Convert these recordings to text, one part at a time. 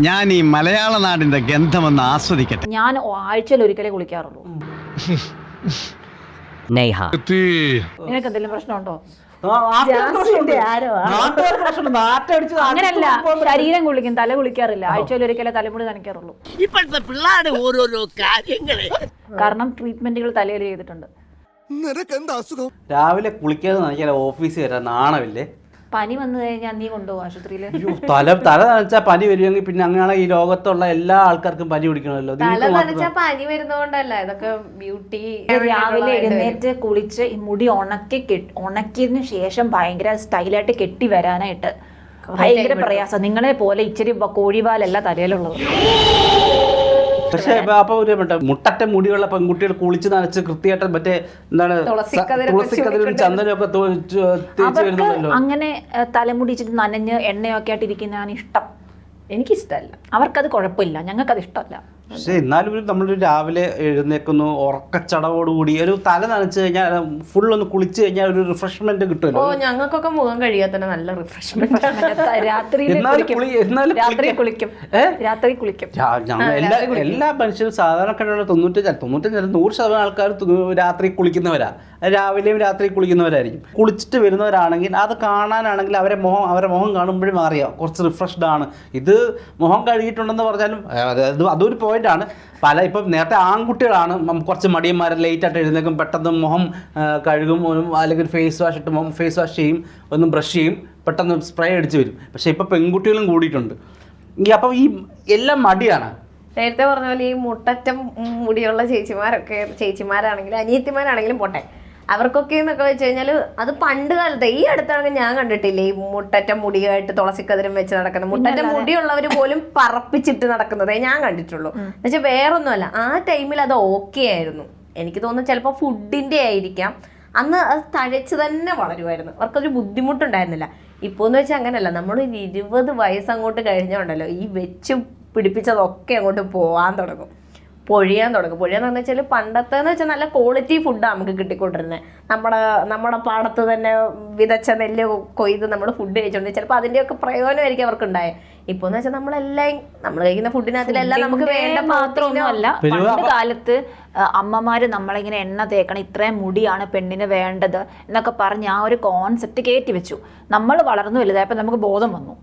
ഞാൻ ഈ മലയാള നാടിന്റെ ഗന്ധമെന്ന് ആസ്വദിക്കട്ടെ. ഞാൻ ആഴ്ചയിൽ ഒരിക്കലേ കുളിക്കാറുള്ളൂ. നേഹ. നിനക്ക് എന്തെങ്കിലും പ്രശ്നമുണ്ടോ? അങ്ങനല്ല. ശരീരം കുളിക്കും തല കുളിക്കാറില്ല. ആഴ്ചയിൽ ഒരിക്കലേ തലമുടി നനയ്ക്കാറുള്ളൂ. ഇപ്പോഴത്തെ പിള്ളേരുടെ ഓരോരോ കാര്യങ്ങളെ. കാരണം ട്രീറ്റ്മെന്റുകൾ തലയിൽ ചെയ്തിട്ടുണ്ട്. രാവിലെ കുളിക്കാതെ നനയ്ക്കാൻ ഓഫീസിൽ വരാൻ നാണമില്ലേ? പനി വന്നു കഴിഞ്ഞാൽ നീ കൊണ്ടുപോകും ആശുപത്രിയിൽ അയ്യോ, തല തല നനച്ചാൽ പനി വരുമെങ്കിൽ പിന്നെ അങ്ങനെയാണ് ഈ ലോകത്തുള്ള എല്ലാ ആൾക്കാർക്കും പനി പിടിക്കണമല്ലോ. തല നിങ്ങൾക്ക് നനച്ച മാത്രം പനി വരുന്നോണ്ടല്ല ഇതൊക്കെ ബ്യൂട്ടി രാവിലെ എഴുന്നേറ്റ് കുളിച്ച് ഈ മുടി ഉണക്കി കെട്ടി ഉണക്കിയതിന് ശേഷം ഭയങ്കര സ്റ്റൈലായിട്ട് കെട്ടി വരാനായിട്ട് ഭയങ്കര പ്രയാസം. നിങ്ങളെ പോലെ ഇച്ചിരി കോഴിവാലല്ല തലയിലുള്ളത്. പക്ഷേ അപ്പൊ ഒരു മറ്റേ മുട്ടറ്റ മുടിയുള്ള പെൺകുട്ടികൾ കുളിച്ച് നനച്ച് കൃത്യമായിട്ട് മറ്റേ എന്താണ് തുളസിക്കതിരും ചന്ദനമൊക്കെ തോ- ചു- തേച്ച് അവർക്ക് വരുന്നുണ്ടല്ലോ. അങ്ങനെ തലമുടിച്ചിട്ട് തലമുടി നനഞ്ഞ് എണ്ണയൊക്കെ ആയിട്ട് ഇരിക്കുന്നതാണ് ഇഷ്ടം. എനിക്കിഷ്ടമല്ല. അവർക്കത് കുഴപ്പമില്ല. ഞങ്ങൾക്കത് ഇഷ്ടമല്ല. പക്ഷെ എന്നാലും ഒരു നമ്മൾ രാവിലെ എഴുന്നേക്കുന്നു ഉറക്കച്ചടവോടുകൂടി ഒരു തല നനച്ച് കഴിഞ്ഞാൽ ഫുൾ ഒന്ന് കുളിച്ച് കഴിഞ്ഞാൽ ഒരു റിഫ്രഷ്മെന്റ് ഓ കിട്ടുമല്ലോ ഞങ്ങൾക്കൊക്കെ മുഖം കഴിയാൻ തന്നെ നല്ല റിഫ്രഷ്മെന്റ് രാത്രി കുളിക്കും. രാത്രി കുളിക്കും. എല്ലാ എല്ലാ മനുഷ്യരും സാധാരണക്കാരുള്ള തൊണ്ണൂറ്റഞ്ച് തൊണ്ണൂറ്റഞ്ച് നൂറ് ശതമാനം ആൾക്കാർ രാത്രി കുളിക്കുന്നവരാ. രാവിലെയും രാത്രി കുളിക്കുന്നവരായിരിക്കും. കുളിച്ചിട്ട് വരുന്നവരാണെങ്കിൽ അത് കാണാനാണെങ്കിൽ അവരെ മുഖം അവരെ മുഖം കാണുമ്പോഴും അറിയാം കുറച്ച് റിഫ്രഷ്ഡ് ആണ്. ഇത് മുഖം കഴുകിയിട്ടുണ്ടെന്ന് പറഞ്ഞാലും അത് അത് അതൊരു പോയിന്റ് ആണ്. പല ഇപ്പം നേരത്തെ ആൺകുട്ടികളാണ് കുറച്ച് മടിയന്മാരെ ലേറ്റ് ആയിട്ട് എഴുന്നേക്കും പെട്ടെന്ന് മുഖം കഴുകും അല്ലെങ്കിൽ ഫേസ് വാഷ് ഇട്ട് ഫേസ് വാഷ് ചെയ്യും ഒന്ന് ബ്രഷ് ചെയ്യും പെട്ടെന്ന് സ്പ്രേ അടിച്ച് വരും. പക്ഷേ ഇപ്പം പെൺകുട്ടികളും കൂടിയിട്ടുണ്ട്. ഈ അപ്പം ഈ എല്ലാം മടിയാണ്. നേരത്തെ പറഞ്ഞ പോലെ ഈ മുട്ടറ്റം മുടിയുള്ള ചേച്ചിമാരൊക്കെ ചേച്ചിമാരാണെങ്കിലും അനിയത്തിമാരാണെങ്കിലും പോട്ടെ. അവർക്കൊക്കെ എന്നൊക്കെ വെച്ച് കഴിഞ്ഞാൽ അത് പണ്ട് കാലത്ത് ഈ അടുത്താണെങ്കിൽ ഞാൻ കണ്ടിട്ടില്ലേ ഈ മുട്ടറ്റ മുടിയായിട്ട് തുളസിക്കതിരും വെച്ച് നടക്കുന്നത് മുട്ടറ്റ മുടിയുള്ളവർ പോലും പറപ്പിച്ചിട്ട് നടക്കുന്നതേ. ഞാൻ കണ്ടിട്ടുള്ളൂ. എന്നുവെച്ചാൽ വേറൊന്നുമല്ല ആ ടൈമിൽ അത് ഓക്കെ ആയിരുന്നു. എനിക്ക് തോന്നുന്നു ചിലപ്പോൾ ഫുഡിന്റെ ആയിരിക്കാം. അന്ന് അത് തഴച്ച് തന്നെ വളരുമായിരുന്നു. അവർക്കൊരു ബുദ്ധിമുട്ടുണ്ടായിരുന്നില്ല. ഇപ്പോൾ എന്ന് വെച്ചാൽ അങ്ങനെയല്ല നമ്മൾ ഒരു ഇരുപത് വയസ്സ് അങ്ങോട്ട് കഴിഞ്ഞുണ്ടല്ലോ ഈ വെച്ച് പിടിപ്പിച്ചതൊക്കെ അങ്ങോട്ട് പോവാൻ തുടങ്ങും. പൊഴിയാൻ തുടങ്ങും. പൊഴിയാന്ന് പറഞ്ഞു വെച്ചാൽ പണ്ടത്തെ എന്ന് വെച്ചാൽ നല്ല ക്വാളിറ്റി ഫുഡാണ് നമുക്ക് കിട്ടിക്കൊണ്ടിരുന്നത് നമ്മുടെ നമ്മുടെ പാടത്ത് തന്നെ വിതച്ച നെല്ല് കൊയ്ത് നമ്മൾ ഫുഡ് കഴിച്ചുകൊണ്ട് ചിലപ്പോൾ അതിന്റെയൊക്കെ പ്രയോജനമായിരിക്കും അവർക്ക് ഇപ്പോൾ എന്ന് വെച്ചാൽ നമ്മളെല്ലാം നമ്മൾ കഴിക്കുന്ന ഫുഡിനകത്തിലെല്ലാം നമുക്ക് വേണ്ട മാത്രമൊന്നുമല്ല പണ്ട് കാലത്ത് അമ്മമാര് നമ്മളിങ്ങനെ എണ്ണ തേക്കണം ഇത്രയും മുടിയാണ് പെണ്ണിന് വേണ്ടത് എന്നൊക്കെ പറഞ്ഞ് ആ ഒരു കോൺസെപ്റ്റ് കയറ്റി വെച്ചു. നമ്മൾ വളർന്നു വലുതായപ്പോ നമുക്ക് ബോധം വന്നു.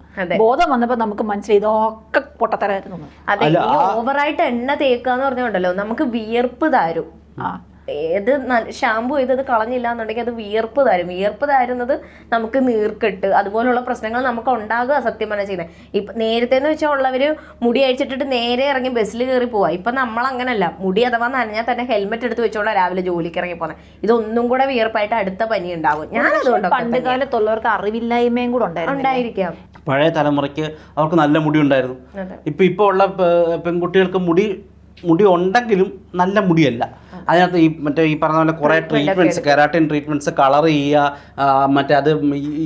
ബോധം വന്നപ്പോ നമുക്ക് മനസ്സിലായി ഇതൊക്കെ പൊട്ടത്തരായിരുന്നു തോന്നുന്നു അതെ ഓവറായിട്ട് എണ്ണ തേക്കുക എന്ന് പറഞ്ഞുണ്ടല്ലോ നമുക്ക് വിയർപ്പ് തരും. ആ. ഏത് ഷാമ്പു ചെയ്തത് കളഞ്ഞില്ല എന്നുണ്ടെങ്കിൽ അത് വിയർപ്പ് തരും. വിയർപ്പ് തരുന്നത് നമുക്ക് നീർക്കെട്ട് അതുപോലുള്ള പ്രശ്നങ്ങൾ നമുക്ക് ഉണ്ടാകുക സത്യം പറഞ്ഞാൽ ചെയ്യുന്നത് ഇപ്പൊ നേരത്തെ എന്ന് വെച്ചാൽ ഉള്ളവർ മുടി അഴിച്ചിട്ടിട്ട് നേരെ ഇറങ്ങി ബസ്സിൽ കയറി പോവാ. ഇപ്പൊ നമ്മൾ അങ്ങനല്ല മുടി അഥവാ നനഞ്ഞാൽ തന്നെ ഹെൽമെറ്റ് എടുത്ത് വെച്ചോളാം രാവിലെ ജോലിക്ക് ഇറങ്ങി പോകുന്നത് ഇതൊന്നും കൂടെ വിയർപ്പായിട്ട് അടുത്ത പനി ഉണ്ടാകും ഞാൻ അതുകൊണ്ട് പണ്ട്. കാലത്തുള്ളവർക്ക് അറിവില്ലായ്മയും കൂടെ ഉണ്ടായിരുന്നു ഉണ്ടായിരിക്കാം. പഴയ തലമുറയ്ക്ക് അവർക്ക് നല്ല മുടി ഉണ്ടായിരുന്നു. ഇപ്പൊ ഇപ്പൊ ഇപ്പോൾ ഉള്ള പെൺകുട്ടികൾക്ക് മുടി മുടി ഉണ്ടെങ്കിലും നല്ല മുടിയല്ല. അതിനകത്ത് ഈ മറ്റേ ഈ പറഞ്ഞ പോലെ കുറേ ട്രീറ്റ്മെന്റ്സ് കെരാട്ടിൻ ട്രീറ്റ്മെന്റ്സ് കളർ ചെയ്യുക മറ്റേ അത്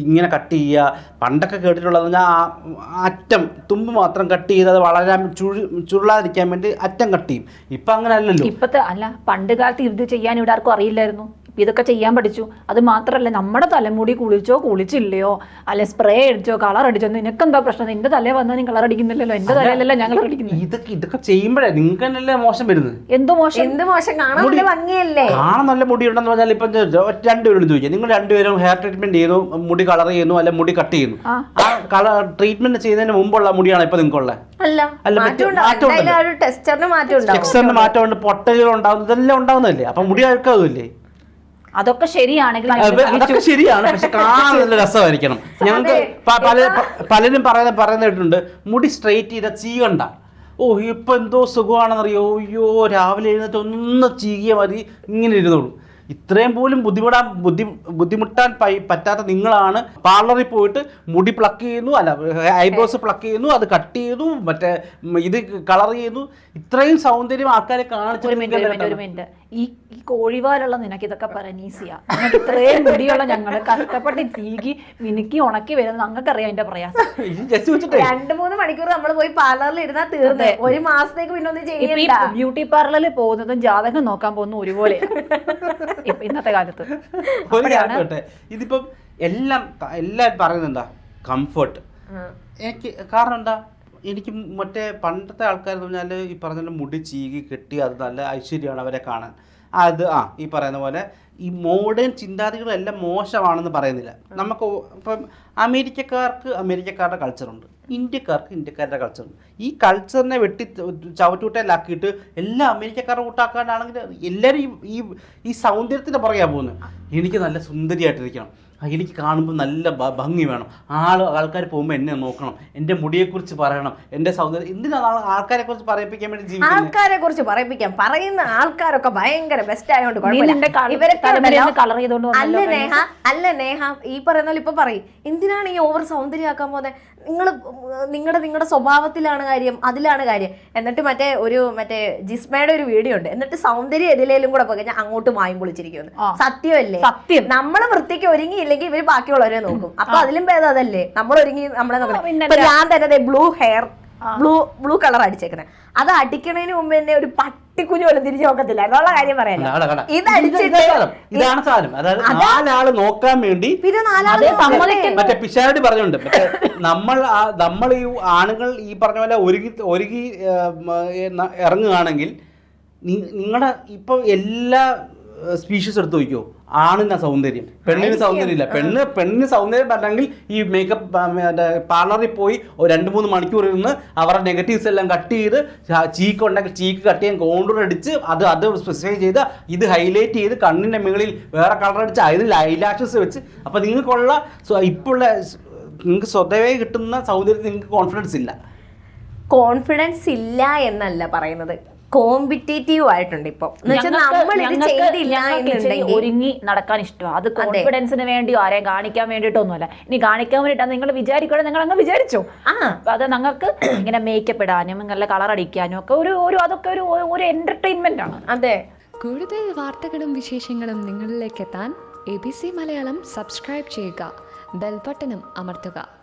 ഇങ്ങനെ കട്ട് ചെയ്യുക. പണ്ടൊക്കെ കേട്ടിട്ടുള്ളത് പറഞ്ഞാൽ ആ അറ്റം തുമ്പ് മാത്രം കട്ട് ചെയ്ത് അത് വളരാൻ ചുഴി ചുരുളാതിരിക്കാൻ വേണ്ടി അറ്റം കട്ട് ചെയ്യും. ഇപ്പം അങ്ങനെ അല്ലല്ലോ ഇപ്പത്തെ അല്ല പണ്ട് കാലത്ത് ഇത് ചെയ്യാൻ ഇവിടെ ആർക്കും അറിയില്ലായിരുന്നു. ഇതൊക്കെ ചെയ്യാൻ പഠിച്ചു. അത് മാത്രല്ല നമ്മുടെ തലമുടി കുളിച്ചോ കുളിച്ചില്ലയോ അല്ലെ സ്പ്രേ അടിച്ചോ കളർ അടിച്ചോ നിനക്ക് എന്താ പ്രശ്നം? നിന്റെ തലേ വന്നാൽ നീ കളർ അടിക്കുന്നില്ലല്ലോ. എന്റെ തലയിലല്ല ഞങ്ങൾ അടിക്കുന്നത്. ഇതൊക്കെ ഇതൊക്കെ ചെയ്യുമ്പോഴേ നിങ്ങൾക്ക് തന്നെയല്ലേ മോശം വരുന്നത്? എന്തോ മോശം? എന്ത് മോശം? കാണാൻ നല്ല ഭംഗിയല്ലേ? കാണാൻ നല്ല മുടി ഉണ്ടെന്ന് പറഞ്ഞാൽ ഇപ്പം രണ്ടുപേരും ചോദിക്കാം. നിങ്ങൾ രണ്ടുപേരും ഹെയർ ട്രീറ്റ്മെന്റ് ചെയ്യുന്നു മുടി കളർ ചെയ്യുന്നു അല്ലെ മുടി കട്ട് ചെയ്യുന്നു. ആ. കളർ ട്രീറ്റ്മെന്റ് ചെയ്യുന്നതിന് മുമ്പുള്ള മുടിയാണ് ഇപ്പൊ നിങ്ങൾക്കുള്ള? അല്ല മാറ്റമുണ്ട് പൊട്ടലുകൾ ഉണ്ടാവുന്നതെല്ലാം ഉണ്ടാവുന്നതല്ലേ? അപ്പൊ മുടി അഴുക്കാവില്ലേ അതൊക്കെ ശരിയാണെങ്കിൽ അതൊക്കെ ശരിയാണ് പക്ഷെ കാണാൻ നല്ല രസമായിരിക്കണം. ഞങ്ങൾക്ക് പല പലരും പറയുന്ന പറയുന്ന കേട്ടിട്ടുണ്ട് മുടി സ്ട്രെയിറ്റ് ചെയ്ത ചീകണ്ട. ഓ ഇപ്പൊ എന്തോ സുഖമാണെന്നറിയോ? അയ്യോ രാവിലെ എഴുന്നേറ്റ് ഒന്ന് ചീകിയ മതി ഇങ്ങനെ ഇരുന്നോളൂ. ഇത്രയും പോലും ബുദ്ധിമുട്ടാൻ ബുദ്ധി ബുദ്ധിമുട്ടാൻ പൈ- പറ്റാത്ത നിങ്ങളാണ്. പാർലറിൽ പോയിട്ട് മുടി പ്ലക്ക് ചെയ്യുന്നു അല്ല ഐബ്രോസ് പ്ലക്ക് ചെയ്യുന്നു അത് കട്ട് ചെയ്യുന്നു മറ്റേ ഇത് കളർ ചെയ്യുന്നു. ഇത്രയും സൗന്ദര്യം ആൾക്കാരെ കാണിച്ചു ഈ ഈ കോഴിവാലുള്ള നിനക്ക് ഇതൊക്കെ പറഞ്ഞീസിയ ഇത്രയും മുടിയുള്ള ഞങ്ങൾ കഷ്ടപ്പെട്ട് തീകി മിനുക്കി ഉണക്കി വരുന്നത് ഞങ്ങൾക്കറിയാം അതിന്റെ പ്രയാസം. രണ്ടു മൂന്ന് മണിക്കൂർ നമ്മൾ പോയി പാർലറിൽ ഇരുന്നാ തീർന്നേ. ഒരു മാസത്തേക്ക് പിന്നെ ഒന്നും ഇപ്പൊ ഈ ബ്യൂട്ടി പാർലറിൽ പോകുന്നതും ജാതകം നോക്കാൻ പോകുന്ന ഒരുപോലെ. ഇപ്പൊ ഇന്നത്തെ കാലത്ത്. ഇതിപ്പം എല്ലാം എല്ലാം പറയുന്നത് എന്താ? കംഫർട്ട് എനിക്ക് കാരണം എന്താ? എനിക്ക് മറ്റേ പണ്ടത്തെ ആൾക്കാർ എന്ന് പറഞ്ഞാൽ ഈ പറഞ്ഞ മുടി ചീകി കെട്ടി അത് നല്ല ഐശ്വര്യമാണ് അവരെ കാണാൻ. അത് ആ ഈ പറയുന്ന പോലെ ഈ മോഡേൺ ചിന്താഗതികളെല്ലാം മോശമാണെന്ന് പറയുന്നില്ല. നമുക്ക് ഇപ്പം അമേരിക്കക്കാർക്ക് അമേരിക്കക്കാരുടെ കൾച്ചറുണ്ട് ഇന്ത്യക്കാർക്ക് ഇന്ത്യക്കാരുടെ കൾച്ചറുണ്ട് ഈ കൾച്ചറിനെ വെട്ടി ചവറ്റുകൂട്ടയിലാക്കിയിട്ട് എല്ലാ അമേരിക്കക്കാരുടെ കൂട്ടാക്കാനാണെങ്കിൽ എല്ലാവരും ഈ ഈ സൗന്ദര്യത്തിന്റെ പുറകെയാണ് പോകുന്നത് എനിക്ക് നല്ല സുന്ദരിയായിട്ടിരിക്കണം. എനിക്ക് കാണുമ്പോൾ നല്ല ഭംഗി വേണം. ആൾ ആൾക്കാർ പോകുമ്പോൾ എന്നെ നോക്കണം. എന്റെ മുടിയെക്കുറിച്ച് പറയണം. എന്റെ സൗന്ദര്യം എന്തിനാണ് ആൾ- ആൾക്കാരെ കുറിച്ച് പറയിപ്പിക്കാൻ വേണ്ടി ജീവിക്കുന്നത് ആൾക്കാരെ കുറിച്ച് പറയിപ്പിക്കാം. പറയുന്ന ആൾക്കാരൊക്കെ ഭയങ്കര ബെസ്റ്റ് ആയതുകൊണ്ട് അല്ല നേഹ അല്ല നേഹ ഈ പറയുന്ന പോലെ ഇപ്പൊ പറയും. എന്തിനാണ് ഈ ഓവർ സൗന്ദര്യമാക്കാൻ പോകുന്നത് നിങ്ങൾ നിങ്ങളുടെ നിങ്ങളുടെ സ്വഭാവത്തിലാണ് കാര്യം അതിലാണ് കാര്യം. എന്നിട്ട് മറ്റേ ഒരു മറ്റേ ജിസ്മയുടെ ഒരു വീഡിയോ ഉണ്ട്. എന്നിട്ട് സൗന്ദര്യം എതിലേലും കൂടെ പോയി കഴിഞ്ഞാൽ അങ്ങോട്ട് മായും പൊളിച്ചിരിക്കുന്നു. സത്യമല്ലേ സത്യം. നമ്മൾ വൃത്തിക്ക് ഒരുങ്ങിയില്ലെങ്കിൽ ഇവർ ബാക്കിയുള്ളവരെ നോക്കും. അപ്പൊ അതിലും ഭേദം അതല്ലേ? നമ്മൾ ഒരുങ്ങി നമ്മളെ നോക്കണം. ഞാൻ തന്നെ blue hair blue blue colour അടിച്ചേക്കുന്നത് അത് അടിക്കണതിന് മുമ്പ് തന്നെ ഒരു പട്ടിക്കുഞ്ഞു പോലും തിരിച്ചു നോക്കത്തില്ല എന്നുള്ള കാര്യം. ഇതാണ് സാധനം. അതായത് നാലാൾ നോക്കാൻ വേണ്ടി. മറ്റേ പിഷാരടി പറഞ്ഞുണ്ട് നമ്മൾ ആ- നമ്മൾ ഈ ആണുങ്ങൾ ഈ പറഞ്ഞ പോലെ ഒരുങ്ങി ഒരുങ്ങി ഏ, ന- ഇറങ്ങുകയാണെങ്കിൽ നിങ്ങളുടെ ഇപ്പൊ എല്ലാ സ്പീഷീസ് എടുത്ത് നോക്കിയോ ആണിന് സൗന്ദര്യം. പെണ്ണിന് സൗന്ദര്യം ഇല്ല പെണ്ണ് പെണ്ണിന് സൗന്ദര്യം പറഞ്ഞെങ്കിൽ ഈ മേക്കപ്പ് പാർലറിൽ പോയി രണ്ട് മൂന്ന് മണിക്കൂർ ഇരുന്ന് അവരുടെ നെഗറ്റീവ്സ് എല്ലാം കട്ട് ചെയ്ത് ചീക്ക് ഉണ്ടെങ്കിൽ ചീക്ക് കട്ട് ചെയ്യാൻ കോണ്ടൂർ അടിച്ച് അത് അത് സ്പെസിഫൈ ചെയ്ത് ഇത് ഹൈലൈറ്റ് ചെയ്ത് കണ്ണിന്റെ മുകളിൽ വേറെ കളർ അടിച്ച് അതിൽ ഐലാഷസ് വെച്ച്. അപ്പോൾ നിങ്ങൾക്കുള്ള ഇപ്പോഴുള്ള നിങ്ങൾക്ക് സ്വതവേ കിട്ടുന്ന സൗന്ദര്യത്തിൽ നിങ്ങൾക്ക് കോൺഫിഡൻസ് ഇല്ല. കോൺഫിഡൻസ് ഇല്ല എന്നല്ല പറയുന്നത്. കോമ്പറ്റേറ്റീവ് ആയിട്ടുണ്ട് ഇപ്പൊ ഞങ്ങൾക്ക് ഞങ്ങൾക്ക് ഒരുങ്ങി നടക്കാൻ ഇഷ്ടമാണ് അത് കോൺഫിഡൻസിന് വേണ്ടിയോ ആരെയും കാണിക്കാൻ വേണ്ടിയിട്ടൊന്നുമല്ല. ഇനി കാണിക്കാൻ വേണ്ടിയിട്ടാണ് നിങ്ങൾ വിചാരിക്കണം നിങ്ങൾ അങ്ങ് വിചാരിച്ചോ. ആ. അപ്പൊ അത് നിങ്ങൾക്ക് ഇങ്ങനെ മേക്കപ്പ് ഇടാനും നല്ല കളർ അടിക്കാനും ഒക്കെ ഒരു ഒരു അതൊക്കെ ഒരു ഒരു എന്റർടൈൻമെന്റ് ആണ്. അതെ. കൂടുതൽ വാർത്തകളും വിശേഷങ്ങളും നിങ്ങളിലേക്ക് എത്താൻ A B C Malayalam subscribe ചെയ്യുക. ബെൽബട്ടനും അമർത്തുക.